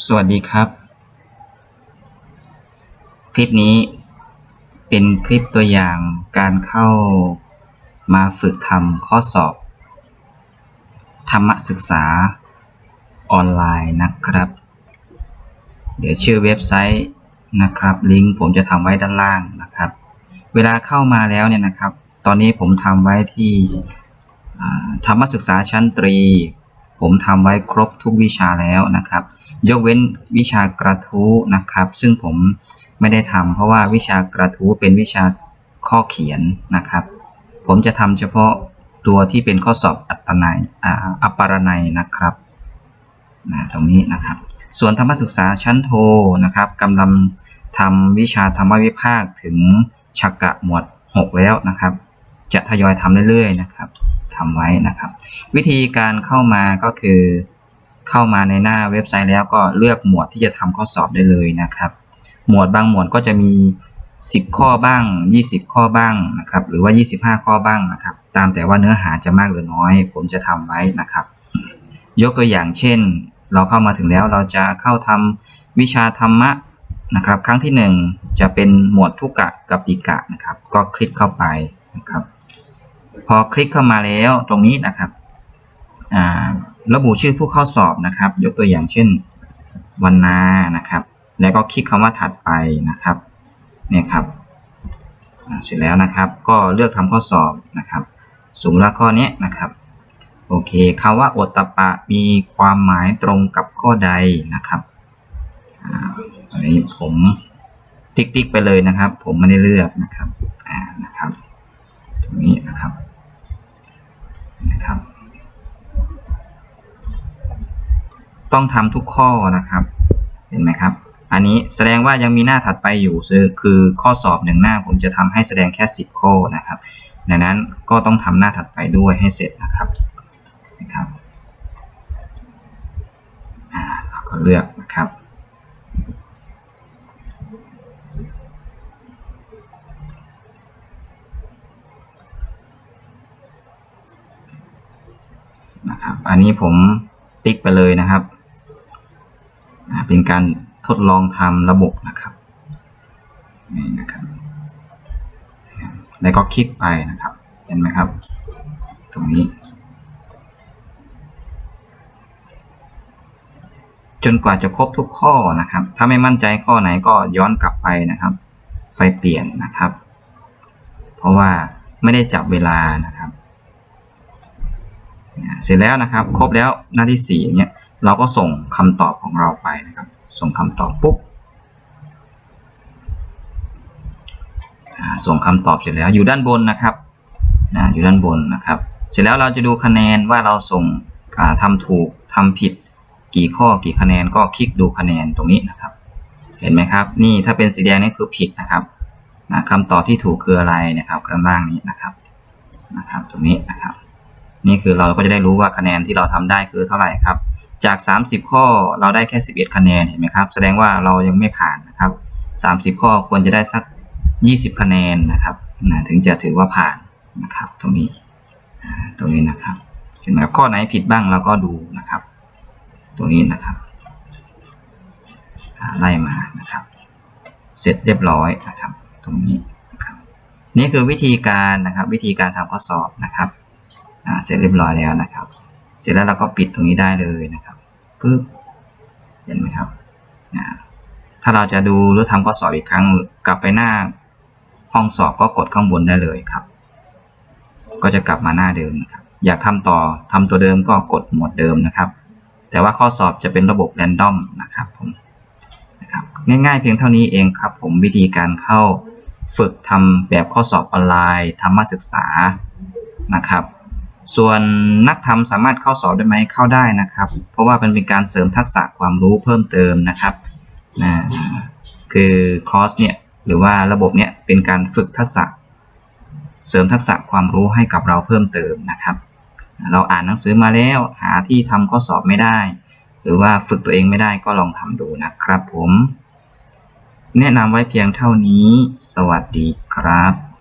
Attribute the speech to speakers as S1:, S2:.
S1: สวัสดีครับ คลิปนี้เป็นคลิปตัวอย่างการเข้ามาฝึกทำข้อสอบ ธรรมศึกษาออนไลน์นะครับ เดี๋ยวชื่อเว็บไซต์นะครับ ลิงก์ผมจะทำไว้ด้านล่างนะครับ เวลาเข้ามาแล้วเนี่ยนะครับ ตอนนี้ผมทำไว้ที่ธรรมศึกษาชั้นตรี ผมทำไว้ครบทุกวิชาแล้วนะครับ ยกเว้นวิชากระทู้นะครับ ซึ่งผมไม่ได้ทำเพราะว่าวิชากระทู้เป็นวิชาข้อเขียนนะครับ ผมจะทำเฉพาะตัวที่เป็นข้อสอบอัตนัยอ่าอัปปารนัยนะครับนะตรงนี้นะครับ ส่วนธรรมศึกษาชั้นโทนะครับกำลังทำวิชาธรรมวิภาคถึงชักกะหมวด 6 แล้วนะครับ จะทยอยทำเรื่อยๆนะครับ ทำไว้นะครับ วิธีการเข้ามาก็คือเข้ามาในหน้าเว็บไซต์แล้วก็เลือกหมวดที่จะทำข้อสอบได้เลยนะครับ หมวดบางหมวดก็จะมี 10 ข้อบ้าง 20 ข้อบ้างนะครับหรือว่า 25 ข้อบ้างนะครับ ตามแต่ว่าเนื้อหาจะมากหรือน้อย ผมจะทำไว้นะครับ ยกตัวอย่างเช่น เราเข้ามาถึงแล้วเราจะเข้าทำวิชาธรรมะนะครับ ครั้งที่ 1 จะเป็นหมวดทุกกะกับติกะนะครับ ก็คลิกเข้าไปนะครับ อคลิกเข้ามาแล้วตรงนี้นะครับระบุชื่อผู้เข้าสอบนะครับ ยกตัวอย่างเช่นวันนานะครับ แล้วก็คลิกคำว่าถัดไปนะครับเนี่ยครับเสร็จแล้วนะครับ ก็เลือกทำข้อสอบนะครับสมมติว่าข้อนี้นะครับโอเคคำว่าอตตปปะมีความหมายตรงกับข้อใดนะครับอันนี้ผมติ๊กติ๊กไปเลยนะครับ ผมไม่ได้เลือกนะครับอ่านะครับ ตรงนี้นะครับ นะครับ ต้องทำทุกข้อนะครับ เห็นไหมครับ อันนี้แสดงว่ายังมีหน้าถัดไปอยู่คือคือข้อสอบหนึ่งหน้าผมจะทำให้แสดงแค่ 10 ข้อนะครับ ดังนั้นก็ต้องทำหน้าถัดไปด้วยให้เสร็จนะครับนะครับอ่าเราก็เลือกนะครับ นะครับ อันนี้ผมติ๊กไปเลยนะครับ เป็นการทดลองทำระบบนะครับนี่นะครับแล้วก็คลิกไปนะครับ เห็นไหมครับ ตรงนี้ จนกว่าจะครบทุกข้อนะครับ ถ้าไม่มั่นใจข้อไหนก็ย้อนกลับไปนะครับ ไปเปลี่ยนนะครับ เพราะว่าไม่ได้จับเวลานะครับ เสร็จแล้วนะครับ ครบแล้วหน้าที่4อย่างเงี้ยเราก็ส่งคำตอบของเราไปนะครับ ส่งคำตอบปุ๊บส่งคำตอบเสร็จแล้วอยู่ด้านบนนะครับนะอยู่ด้านบนนะครับ เสร็จแล้วเราจะดูคะแนนว่าเราส่งอ่าทำถูกทำผิด กี่ข้อกี่คะแนนก็คลิกดูคะแนนตรงนี้นะครับ เห็นไหมครับ นี่ถ้าเป็นสีแดงนี่คือผิดนะครับนะคำตอบที่ถูกคืออะไรนะครับข้างล่างนี้นะครับนะครับ ตรงนี้นะครับ นี่คือเราก็จะได้รู้ว่าคะแนนที่เราทำได้คือเท่าไหร่ครับ จาก 30 ข้อเราได้แค่ 11 คะแนนเห็นไหมครับ แสดงว่าเรายังไม่ผ่านนะครับ 30 ข้อควรจะได้สัก 20 คะแนนนะครับนะถึงจะถือว่าผ่านนะครับ ตรงนี้ตรงนี้นะครับเห็นไหมข้อไหนผิดบ้างเราก็ดูนะครับ ตรงนี้นะครับไล่มานะครับ เสร็จเรียบร้อยนะครับ ตรงนี้นะครับนี่คือวิธีการนะครับ วิธีการทำข้อสอบนะครับ เสร็จเรียบร้อยแล้วนะครับ เสร็จแล้วเราก็ปิดตรงนี้ได้เลยนะครับปึ๊บเห็นไหมครับถ้าเราจะดูหรือทำข้อสอบอีกครั้งกลับไปหน้าห้องสอบก็กดข้างบนได้เลยครับ ก็จะกลับมาหน้าเดิมนะครับ อยากทำต่อทำตัวเดิมก็กดหมวดเดิมนะครับ แต่ว่าข้อสอบจะเป็นระบบแรนดอมนะครับผมนะครับง่ายๆเพียงเท่านี้เองครับ ผมวิธีการเข้าฝึกทำแบบข้อสอบออนไลน์ธรรมศึกษานะครับ ส่วนนักทำสามารถเข้าสอบได้ไหมเข้าได้นะครับ เพราะว่ามันเป็นการเสริมทักษะความรู้เพิ่มเติมนะครับนะคือคอร์สเนี่ยหรือว่าระบบเนี่ยเป็นการฝึกทักษะ เสริมทักษะความรู้ให้กับเราเพิ่มเติมนะครับ เราอ่านหนังสือมาแล้วหาที่ทำข้อสอบไม่ได้ หรือว่าฝึกตัวเองไม่ได้ก็ลองทำดูนะครับผม แนะนำไว้เพียงเท่านี้ สวัสดีครับ